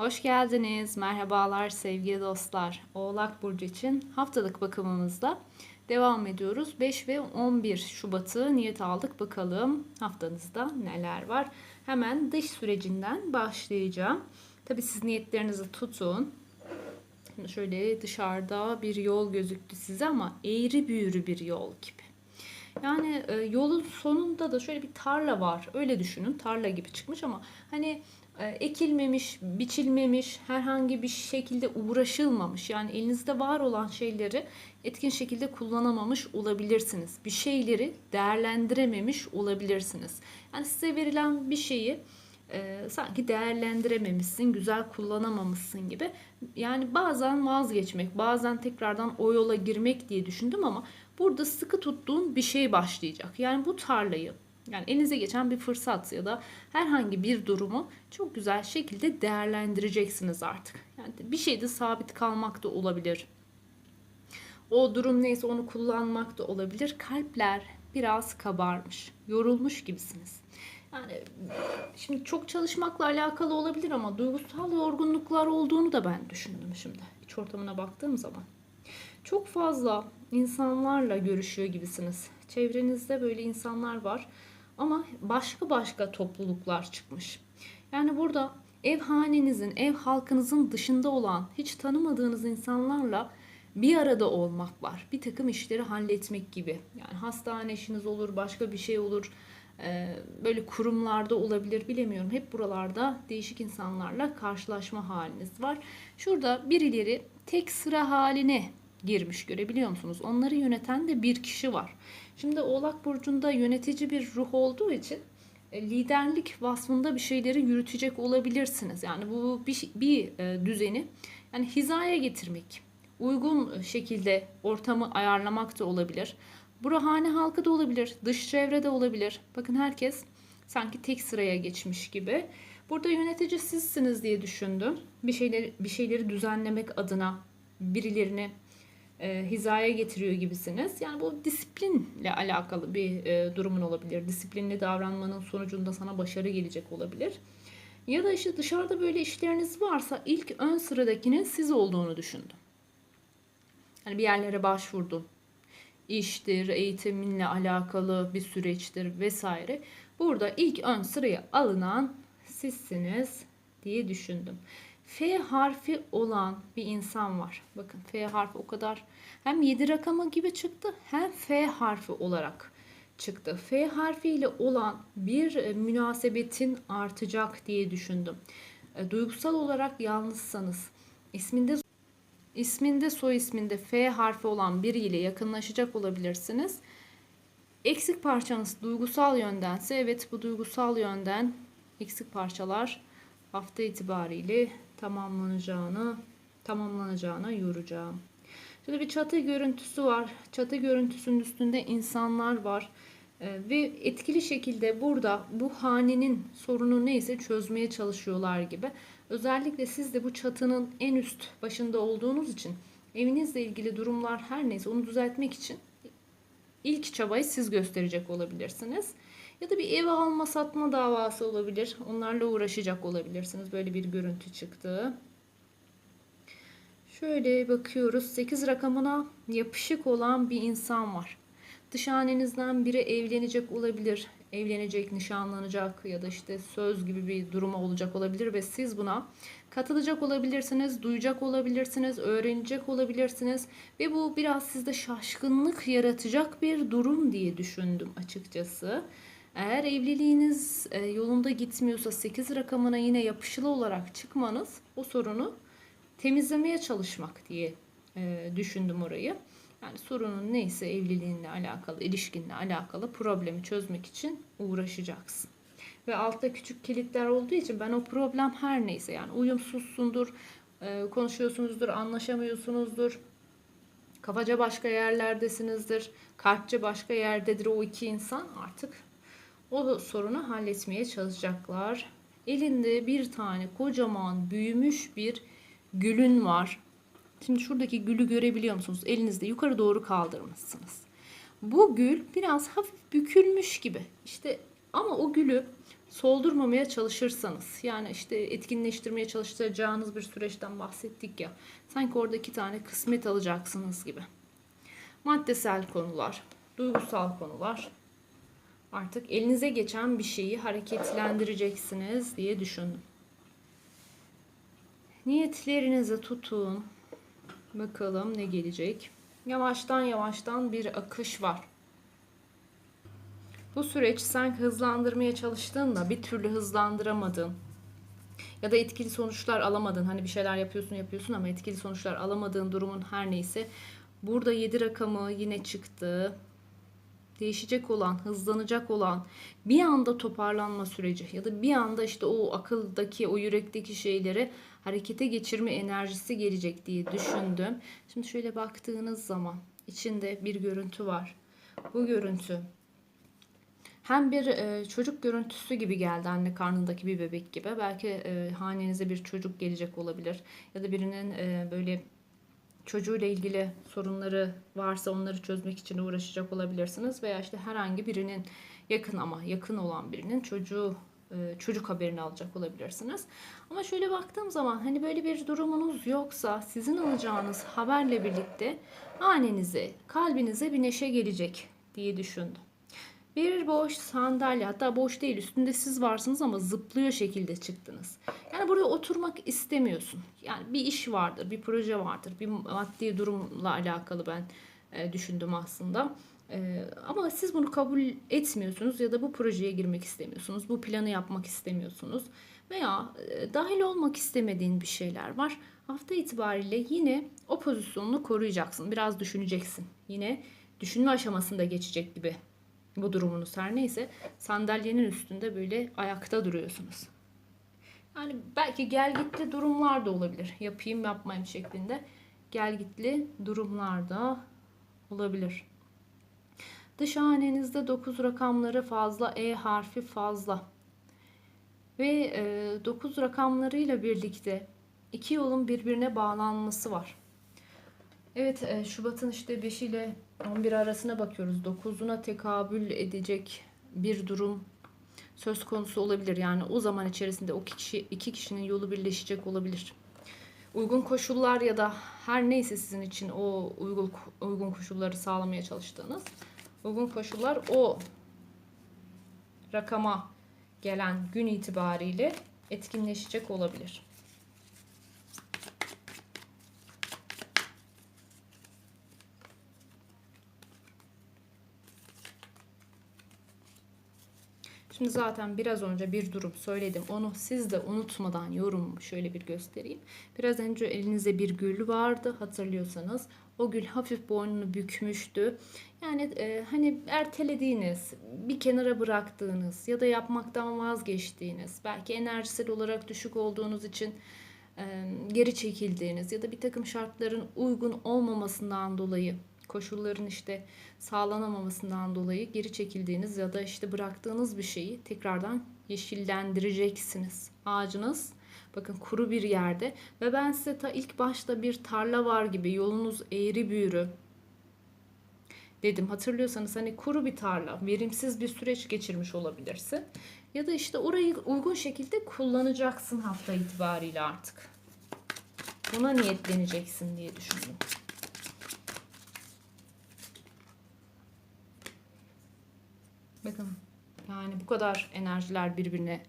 Hoş geldiniz. Merhabalar sevgili dostlar. Oğlak Burcu için haftalık bakımımızda devam ediyoruz. 5 ve 11 Şubat'ı niyet aldık. Bakalım haftanızda neler var. Hemen dış sürecinden başlayacağım. Tabi siz niyetlerinizi tutun. Şöyle dışarıda bir yol gözüktü size ama eğri büğrü bir yol gibi. Yani e, yolun sonunda da şöyle bir tarla var. Öyle düşünün. Tarla gibi çıkmış ama hani ekilmemiş, biçilmemiş, herhangi bir şekilde uğraşılmamış. Yani elinizde var olan şeyleri etkin şekilde kullanamamış olabilirsiniz. Bir şeyleri değerlendirememiş olabilirsiniz. Yani size verilen bir şeyi e, sanki değerlendirememişsin, güzel kullanamamışsın gibi. Yani bazen vazgeçmek, bazen tekrardan o yola girmek diye düşündüm ama burada sıkı tuttuğun bir şey başlayacak. Yani bu tarlayı yani elinize geçen bir fırsat ya da herhangi bir durumu çok güzel şekilde değerlendireceksiniz artık. Yani bir şeyde sabit kalmak da olabilir. O durum neyse onu kullanmak da olabilir. Kalpler biraz kabarmış, yorulmuş gibisiniz. Yani şimdi çok çalışmakla alakalı olabilir ama duygusal yorgunluklar olduğunu da ben düşündüm şimdi. İç ortamına baktığım zaman. Çok fazla insanlarla görüşüyor gibisiniz. Çevrenizde böyle insanlar var ama başka başka topluluklar çıkmış. Yani burada ev hanenizin, ev halkınızın dışında olan hiç tanımadığınız insanlarla bir arada olmak var. Bir takım işleri halletmek gibi. Yani hastane işiniz olur, başka bir şey olur. Ee, böyle kurumlarda olabilir bilemiyorum. Hep buralarda değişik insanlarla karşılaşma haliniz var. Şurada birileri tek sıra haline girmiş görebiliyor musunuz? Onları yöneten de bir kişi var. Şimdi Oğlak Burcu'nda yönetici bir ruh olduğu için e, liderlik vasfında bir şeyleri yürütecek olabilirsiniz. Yani bu bir, bir e, düzeni yani hizaya getirmek, uygun şekilde ortamı ayarlamak da olabilir. Bu ruhani halkı da olabilir, dış çevre de olabilir. Bakın herkes sanki tek sıraya geçmiş gibi. Burada yönetici sizsiniz diye düşündüm. Bir şeyleri bir şeyleri düzenlemek adına birilerini e, hizaya getiriyor gibisiniz. Yani bu disiplinle alakalı bir e, durumun olabilir. Disiplinli davranmanın sonucunda sana başarı gelecek olabilir. Ya da işte dışarıda böyle işleriniz varsa ilk ön sıradakinin siz olduğunu düşündüm. Hani bir yerlere başvurdun. İştir, eğitiminle alakalı bir süreçtir vesaire. Burada ilk ön sıraya alınan sizsiniz diye düşündüm. F harfi olan bir insan var. Bakın F harfi o kadar hem 7 rakamı gibi çıktı hem F harfi olarak çıktı. F harfiyle olan bir e, münasebetin artacak diye düşündüm. E, duygusal olarak yalnızsanız isminde isminde soy isminde F harfi olan biriyle yakınlaşacak olabilirsiniz. Eksik parçanız duygusal yöndense evet bu duygusal yönden eksik parçalar hafta itibariyle tamamlanacağını tamamlanacağına yoracağım. Şöyle bir çatı görüntüsü var. Çatı görüntüsünün üstünde insanlar var. Ee, ve etkili şekilde burada bu hanenin sorunu neyse çözmeye çalışıyorlar gibi. Özellikle siz de bu çatının en üst başında olduğunuz için evinizle ilgili durumlar her neyse onu düzeltmek için ilk çabayı siz gösterecek olabilirsiniz. Ya da bir ev alma satma davası olabilir. Onlarla uğraşacak olabilirsiniz. Böyle bir görüntü çıktı. Şöyle bakıyoruz. 8 rakamına yapışık olan bir insan var. Dışhanenizden biri evlenecek olabilir. Evlenecek, nişanlanacak ya da işte söz gibi bir durumu olacak olabilir ve siz buna katılacak olabilirsiniz, duyacak olabilirsiniz, öğrenecek olabilirsiniz ve bu biraz sizde şaşkınlık yaratacak bir durum diye düşündüm açıkçası. Eğer evliliğiniz e, yolunda gitmiyorsa 8 rakamına yine yapışılı olarak çıkmanız o sorunu temizlemeye çalışmak diye e, düşündüm orayı. Yani sorunun neyse evliliğinle alakalı, ilişkinle alakalı problemi çözmek için uğraşacaksın. Ve altta küçük kilitler olduğu için ben o problem her neyse yani uyumsuzsundur, e, konuşuyorsunuzdur, anlaşamıyorsunuzdur, kafaca başka yerlerdesinizdir, kalpçe başka yerdedir o iki insan artık o sorunu halletmeye çalışacaklar. Elinde bir tane kocaman büyümüş bir gülün var. Şimdi şuradaki gülü görebiliyor musunuz? Elinizde yukarı doğru kaldırmışsınız. Bu gül biraz hafif bükülmüş gibi. İşte ama o gülü soldurmamaya çalışırsanız yani işte etkinleştirmeye çalıştıracağınız bir süreçten bahsettik ya sanki orada iki tane kısmet alacaksınız gibi. Maddesel konular, duygusal konular artık elinize geçen bir şeyi hareketlendireceksiniz diye düşündüm. Niyetlerinizi tutun. Bakalım ne gelecek. Yavaştan yavaştan bir akış var. Bu süreç sen hızlandırmaya çalıştın da bir türlü hızlandıramadın. Ya da etkili sonuçlar alamadın. Hani bir şeyler yapıyorsun yapıyorsun ama etkili sonuçlar alamadığın durumun her neyse. Burada 7 rakamı yine çıktı. Değişecek olan, hızlanacak olan bir anda toparlanma süreci ya da bir anda işte o akıldaki, o yürekteki şeyleri harekete geçirme enerjisi gelecek diye düşündüm. Şimdi şöyle baktığınız zaman içinde bir görüntü var. Bu görüntü hem bir e, çocuk görüntüsü gibi geldi anne karnındaki bir bebek gibi. Belki e, hanenize bir çocuk gelecek olabilir. Ya da birinin e, böyle çocuğuyla ilgili sorunları varsa onları çözmek için uğraşacak olabilirsiniz. Veya işte herhangi birinin yakın ama yakın olan birinin çocuğu e, çocuk haberini alacak olabilirsiniz. Ama şöyle baktığım zaman hani böyle bir durumunuz yoksa sizin alacağınız haberle birlikte hanenize, kalbinize bir neşe gelecek diye düşündüm. Bir boş sandalye hatta boş değil üstünde siz varsınız ama zıplıyor şekilde çıktınız. Yani buraya oturmak istemiyorsun. Yani bir iş vardır, bir proje vardır, bir maddi durumla alakalı ben e, düşündüm aslında. E, ama siz bunu kabul etmiyorsunuz ya da bu projeye girmek istemiyorsunuz. Bu planı yapmak istemiyorsunuz. Veya e, dahil olmak istemediğin bir şeyler var. Hafta itibariyle yine o pozisyonunu koruyacaksın. Biraz düşüneceksin. Yine düşünme aşamasında geçecek gibi bu durumunuz her neyse sandalyenin üstünde böyle ayakta duruyorsunuz. Yani belki gel gitli durumlar da olabilir. Yapayım yapmayayım şeklinde gel gitli durumlar da olabilir. Dış hanenizde 9 rakamları fazla, E harfi fazla. Ve e, 9 rakamlarıyla birlikte iki yolun birbirine bağlanması var. Evet e, Şubat'ın işte 5 ile 11 arasına bakıyoruz. 9'una tekabül edecek bir durum söz konusu olabilir. Yani o zaman içerisinde o kişi iki kişinin yolu birleşecek olabilir. Uygun koşullar ya da her neyse sizin için o uygun uygun koşulları sağlamaya çalıştığınız uygun koşullar o rakama gelen gün itibariyle etkinleşecek olabilir. Şimdi zaten biraz önce bir durum söyledim. Onu siz de unutmadan yorum şöyle bir göstereyim. Biraz önce elinizde bir gül vardı hatırlıyorsanız. O gül hafif boynunu bükmüştü. Yani e, hani ertelediğiniz, bir kenara bıraktığınız ya da yapmaktan vazgeçtiğiniz, belki enerjisel olarak düşük olduğunuz için e, geri çekildiğiniz ya da bir takım şartların uygun olmamasından dolayı koşulların işte sağlanamamasından dolayı geri çekildiğiniz ya da işte bıraktığınız bir şeyi tekrardan yeşillendireceksiniz. Ağacınız bakın kuru bir yerde ve ben size ta ilk başta bir tarla var gibi yolunuz eğri büğrü dedim. Hatırlıyorsanız hani kuru bir tarla, verimsiz bir süreç geçirmiş olabilirsin. Ya da işte orayı uygun şekilde kullanacaksın hafta itibariyle artık. Buna niyetleneceksin diye düşündüm. Bakın yani bu kadar enerjiler birbirine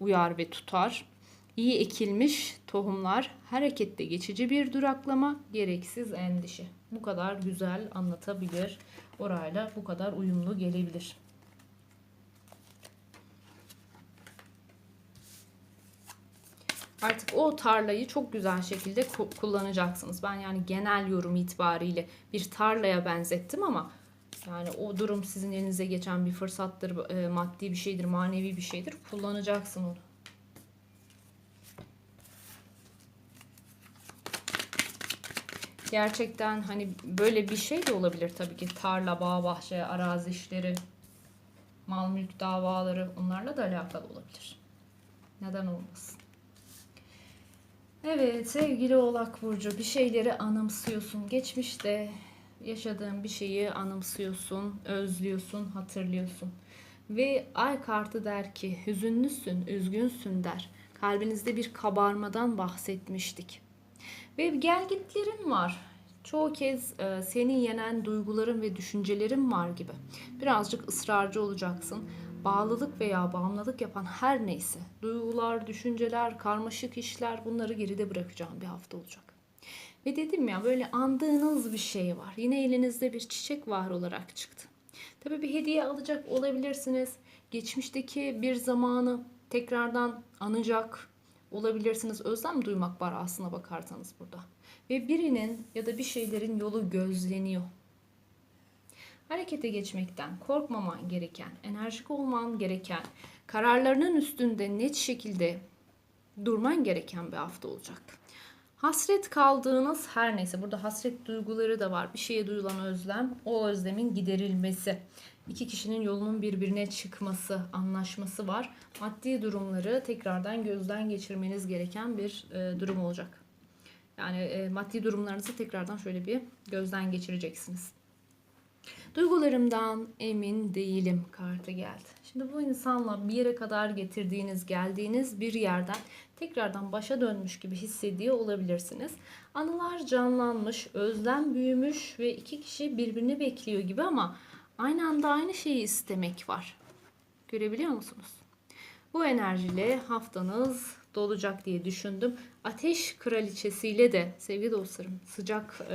uyar ve tutar. İyi ekilmiş tohumlar harekette geçici bir duraklama, gereksiz endişe. Bu kadar güzel anlatabilir. Orayla bu kadar uyumlu gelebilir. Artık o tarlayı çok güzel şekilde kullanacaksınız. Ben yani genel yorum itibariyle bir tarlaya benzettim ama yani o durum sizin elinize geçen bir fırsattır, e, maddi bir şeydir, manevi bir şeydir. Kullanacaksın onu. Gerçekten hani böyle bir şey de olabilir tabii ki. Tarla, bağ, bahçe, arazi işleri, mal mülk davaları onlarla da alakalı olabilir. Neden olmasın? Evet sevgili Oğlak Burcu bir şeyleri anımsıyorsun. Geçmişte yaşadığın bir şeyi anımsıyorsun, özlüyorsun, hatırlıyorsun. Ve ay kartı der ki hüzünlüsün, üzgünsün der. Kalbinizde bir kabarmadan bahsetmiştik. Ve gelgitlerin var. Çoğu kez e, seni yenen duyguların ve düşüncelerin var gibi. Birazcık ısrarcı olacaksın. Bağlılık veya bağımlılık yapan her neyse, duygular, düşünceler, karmaşık işler bunları geride bırakacağım bir hafta olacak. Ve dedim ya böyle andığınız bir şey var. Yine elinizde bir çiçek var olarak çıktı. Tabii bir hediye alacak olabilirsiniz. Geçmişteki bir zamanı tekrardan anacak olabilirsiniz. Özlem duymak var aslına bakarsanız burada. Ve birinin ya da bir şeylerin yolu gözleniyor. Harekete geçmekten korkmaman gereken, enerjik olman gereken, kararlarının üstünde net şekilde durman gereken bir hafta olacak. Hasret kaldığınız her neyse burada hasret duyguları da var. Bir şeye duyulan özlem, o özlemin giderilmesi. İki kişinin yolunun birbirine çıkması, anlaşması var. Maddi durumları tekrardan gözden geçirmeniz gereken bir e, durum olacak. Yani e, maddi durumlarınızı tekrardan şöyle bir gözden geçireceksiniz. Duygularımdan emin değilim kartı geldi. Şimdi bu insanla bir yere kadar getirdiğiniz, geldiğiniz bir yerden tekrardan başa dönmüş gibi hissediyor olabilirsiniz. Anılar canlanmış, özlem büyümüş ve iki kişi birbirini bekliyor gibi ama aynı anda aynı şeyi istemek var. Görebiliyor musunuz? Bu enerjiyle haftanız dolacak diye düşündüm. Ateş kraliçesiyle de sevgili dostlarım sıcak e,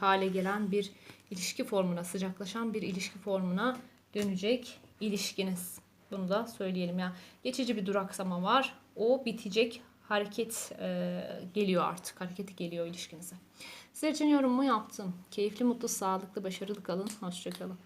hale gelen bir ilişki formuna, sıcaklaşan bir ilişki formuna dönecek ilişkiniz. Bunu da söyleyelim ya. Geçici bir duraksama var. O bitecek. Hareket e, geliyor artık. Hareket geliyor ilişkinize. Sizler için yorumumu yaptım. Keyifli, mutlu, sağlıklı, başarılı kalın. Hoşçakalın.